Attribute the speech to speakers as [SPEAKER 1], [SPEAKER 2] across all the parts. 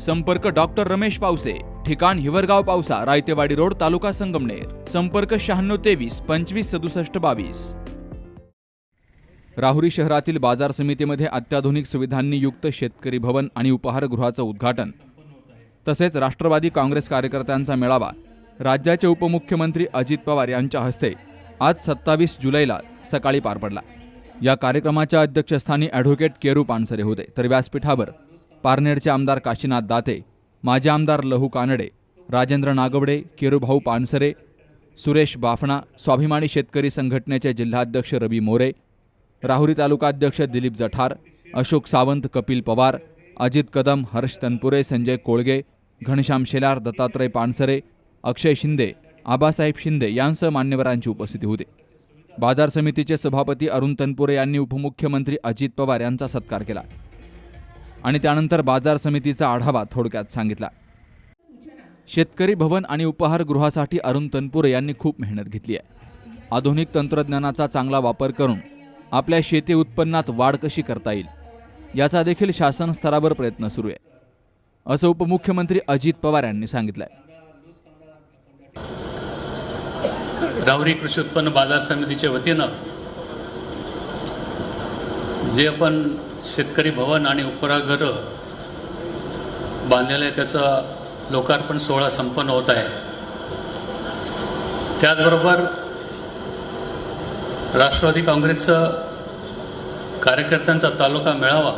[SPEAKER 1] संपर्क डॉक्टर रमेश पावसे ठिकाण हिवरगाव पावसा रायतेवाडी रोड तालुका संगमनेर. संपर्क शहाण्णव तेवीस पंचवीस सदुसष्ट बावीस. राहुरी शहरातील बाजार समितीमध्ये अत्याधुनिक सुविधांनी युक्त शेतकरी भवन आणि उपहारगृहाचं उद्घाटन. तसेच राष्ट्रवादी काँग्रेस कार्यकर्त्यांचा मेळावा. राज्याचे उपमुख्यमंत्री अजित पवार यांच्या हस्ते आज सत्तावीस जुलैला सकाळी पार पडला. या कार्यक्रमाच्या अध्यक्षस्थानी ॲडव्होकेट केरू पानसरे होते. तर व्यासपीठावर पारनेरचे आमदार काशीनाथ दाते माजी आमदार लहू कानडे राजेंद्र नागवडे केरूभाऊ पानसरे सुरेश बाफणा स्वाभिमानी शेतकरी संघटनेचे जिल्हाध्यक्ष रवी मोरे राहुरी तालुकाध्यक्ष दिलीप जठार अशोक सावंत कपिल पवार अजित कदम हर्ष तनपुरे संजय कोळगे घनश्याम शेलार दत्तात्रय पानसरे अक्षय शिंदे आबासाहेब शिंदे यांसह मान्यवरांची उपस्थिती होती. बाजार समितीचे सभापती अरुण तनपुरे यांनी उपमुख्यमंत्री अजित पवार यांचा सत्कार केला. आणि त्यानंतर बाजार समितीचा आढावा थोडक्यात सांगितला. शेतकरी भवन आणि उपहारगृहासाठी अरुण तनपुरे यांनी खूप मेहनत घेतली आहे. आधुनिक तंत्रज्ञानाचा चांगला वापर करून आपल्या शेती उत्पन्नात वाढ कशी करता येईल याचा देखील शासन स्तरावर प्रयत्न सुरू आहे असं उपमुख्यमंत्री अजित पवार यांनी सांगितलंय.
[SPEAKER 2] राहुरी कृषी उत्पन्न बाजार समितीच्या वतीनं जे आपण शेतकरी भवन आणि उपराघर बांधलेलं आहे. त्याचा लोकार्पण सोहळा संपन्न होत आहे. त्याचबरोबर राष्ट्रवादी काँग्रेसचं कार्यकर्त्यांचा तालुका मेळावा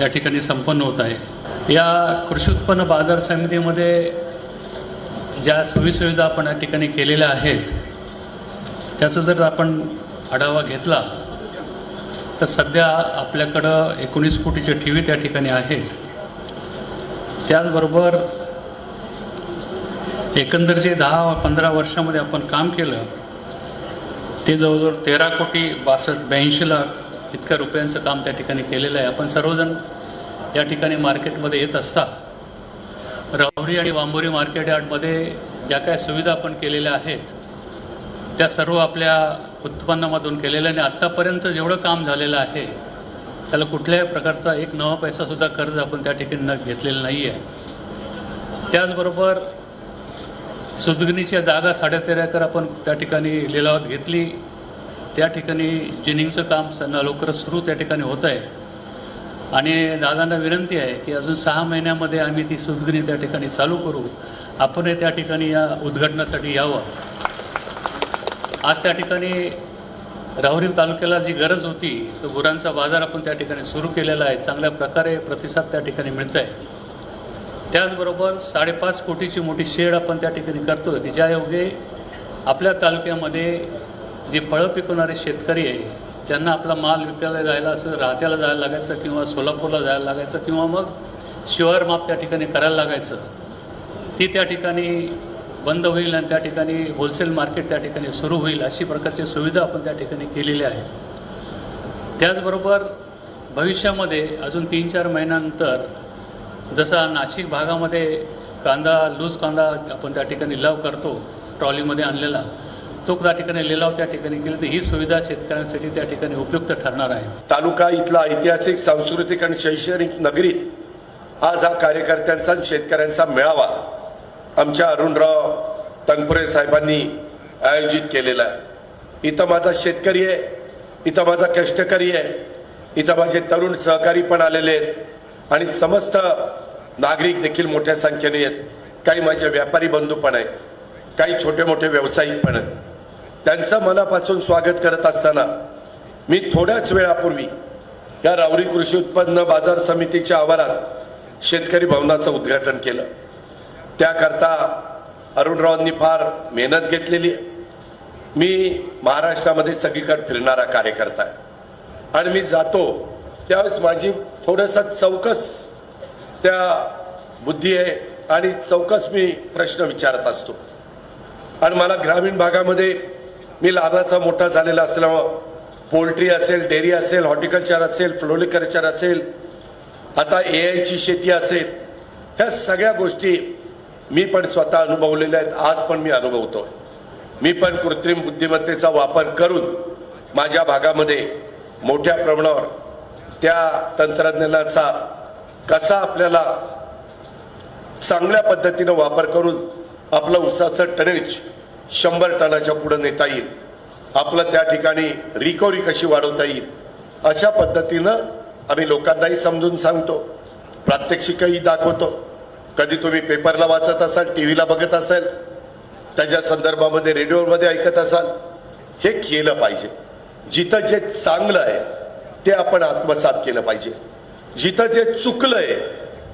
[SPEAKER 2] या ठिकाणी संपन्न होत आहे. या कृषी उत्पन्न बाजार समितीमध्ये ज्या सोयीसुविधा आपण या ठिकाणी केलेल्या आहेत त्याचा जर आपण आढावा घेतला तर सध्या आपल्याकडं एकोणीस कोटीचे ठेवी त्या ठिकाणी आहेत. त्याचबरोबर एकंदर जे दहा पंधरा वर्षामध्ये आपण काम केलं ते जवळजवळ तेरा कोटी बासष्ट ब्याऐंशी लाख इतक्या रुपयांचं काम त्या ठिकाणी केलेलं आहे. आपण सर्वजण या ठिकाणी मार्केटमध्ये येत असता राहुरी आणि वांबोरी मार्केट यार्डमध्ये ज्या काय सुविधा आपण केलेल्या आहेत त्या सर्व आपल्या उत्पन्नामधून केलेल्या आणि आत्तापर्यंत जेवढं काम झालेलं आहे त्याला कुठल्याही प्रकारचा एक नवा पैसासुद्धा कर्ज आपण त्या ठिकाणी न नाही आहे त्याचबरोबर सुदगणीच्या जागा साडेतेरा एकर आपण त्या ठिकाणी लिलावात घेतली. त्या ठिकाणी जिनिंगचं काम सण लवकरच सुरू त्या ठिकाणी होत आहे. आणि दादांना विनंती आहे की अजून सहा महिन्यामध्ये आम्ही ती सुदगणी त्या ठिकाणी चालू करू. आपणही त्या ठिकाणी या उद्घाटनासाठी यावं. आज त्या ठिकाणी राहुरी तालुक्याला जी गरज होती तो गुरांचा बाजार आपण त्या ठिकाणी सुरू केलेला आहे. चांगल्या प्रकारे प्रतिसाद त्या ठिकाणी मिळत आहे त्याचबरोबर साडेपाच कोटीची मोठी शेड आपण त्या ठिकाणी करतो की ज्यायोगे आपल्या तालुक्यामध्ये जे फळं पिकवणारे शेतकरी आहे त्यांना आपला माल विकायला जायला असं राहत्याला जायला लागायचं किंवा सोलापूरला जायला लागायचं किंवा मग शिवार माप त्या ठिकाणी करायला लागायचं ती त्या ठिकाणी बंद होईल आणि त्या ठिकाणी होलसेल मार्केट त्या ठिकाणी सुरू होईल अशी प्रकारची सुविधा आपण त्या ठिकाणी केलेली आहे. त्याचबरोबर भविष्यामध्ये अजून तीन चार महिन्यानंतर जसा नाशिक भागामध्ये कांदा लूज कांदा आपण त्या ठिकाणी लिलाव करतो ट्रॉलीमध्ये आणलेला तो त्या ठिकाणी लिलाव त्या ठिकाणी केला तर ही सुविधा शेतकऱ्यांसाठी त्या ठिकाणी उपयुक्त ठरणार आहे.
[SPEAKER 3] तालुका इथला ऐतिहासिक सांस्कृतिक आणि शैक्षणिक नगरीत आज हा कार्यकर्त्यांचा शेतकऱ्यांचा मेळावा आमच्या अरुणराव तंगपुरे साहेबांनी आयोजित केलेला आहे. इथं माझा शेतकरी आहे इथं माझा कष्टकरी आहे इथं माझे तरुण सहकारी पण आलेले आहेत आणि समस्त नागरिक देखील मोठ्या संख्येने आहेत. काही माझे व्यापारी बंधू पण आहेत काही छोटे मोठे व्यावसायिक पण आहेत. त्यांचं मनापासून स्वागत करत असताना मी थोड्याच वेळापूर्वी या रावरी कृषी उत्पन्न बाजार समितीच्या आवारात शेतकरी भवनाचं उद्घाटन केलं. त्याकरता अरुणरावांनी फार मेहनत घेतलेली आहे. मी महाराष्ट्रामध्ये सगळीकडे फिरणारा कार्यकर्ता आहे. आणि मी जातो त्यावेळेस माझी थोडंसं चौकस त्या बुद्धी आहे आणि चौकस मी प्रश्न विचारत असतो. आणि मला ग्रामीण भागामध्ये मी लहानाचा मोठा झालेला असल्यामुळं पोल्ट्री असेल डेअरी असेल हॉर्टिकल्चर असेल फ्लोरिकल्चर असेल आता ए आयची शेती असेल ह्या सगळ्या गोष्टी मी पण स्वतः अनुभवलेले आहेत आज पण मी अनुभवतो मी पण कृत्रिम बुद्धिमत्तेचा वापर करून माझ्या भागामध्ये मोठ्या प्रमाणावर त्या तंत्रज्ञानाचा कसा आपल्याला चांगल्या पद्धतीनं वापर करून आपलं उसाचं टनेज शंभर टनाच्या पुढे नेता येईल आपलं त्या ठिकाणी रिकव्हरी कशी वाढवता येईल अशा पद्धतीनं आम्ही लोकांनाही समजून सांगतो. प्रात्यक्षिकही दाखवतो. कधी तुम्ही पेपरला वाचत असाल टी व्हीला बघत असाल त्याच्या संदर्भामध्ये रेडिओमध्ये ऐकत असाल हे केलं पाहिजे. जिथं जे चांगलं आहे ते आपण आत्मसात केलं पाहिजे. जिथं जे चुकलंय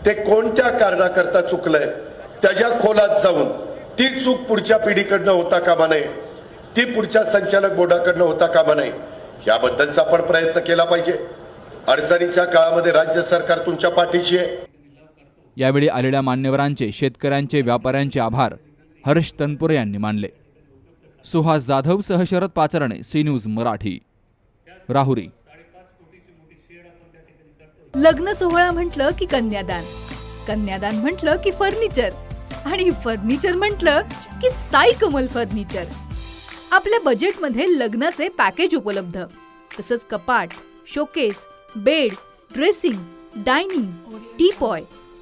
[SPEAKER 3] ते कोणत्या कारणाकरता चुकलंय त्याच्या खोलात जाऊन ती चूक पुढच्या पिढीकडनं होता कामा नये ती पुढच्या संचालक बोर्डाकडनं होता कामा नये याबद्दलचा आपण प्रयत्न केला पाहिजे. अडचणीच्या काळामध्ये राज्य सरकार तुमच्या पाठीशी आहे.
[SPEAKER 1] यावेळी आलेल्या मान्यवरांचे शेतकऱ्यांचे व्यापाऱ्यांचे आभार हर्ष तनपुरे यांनी मानले. सुहास जाधव सह शरद पाचरणे सी न्यूज मराठी. राहुरी.
[SPEAKER 4] लग्न सोहळा म्हटलं की कन्यादान कन्यादान म्हटलं की फर्निचर आणि फर्निचर म्हटलं की साई कमल फर्निचर. आपल्या बजेटमध्ये लग्नाचे पॅकेज उपलब्ध तसंच कपाट showcase bed dressing dining teapoy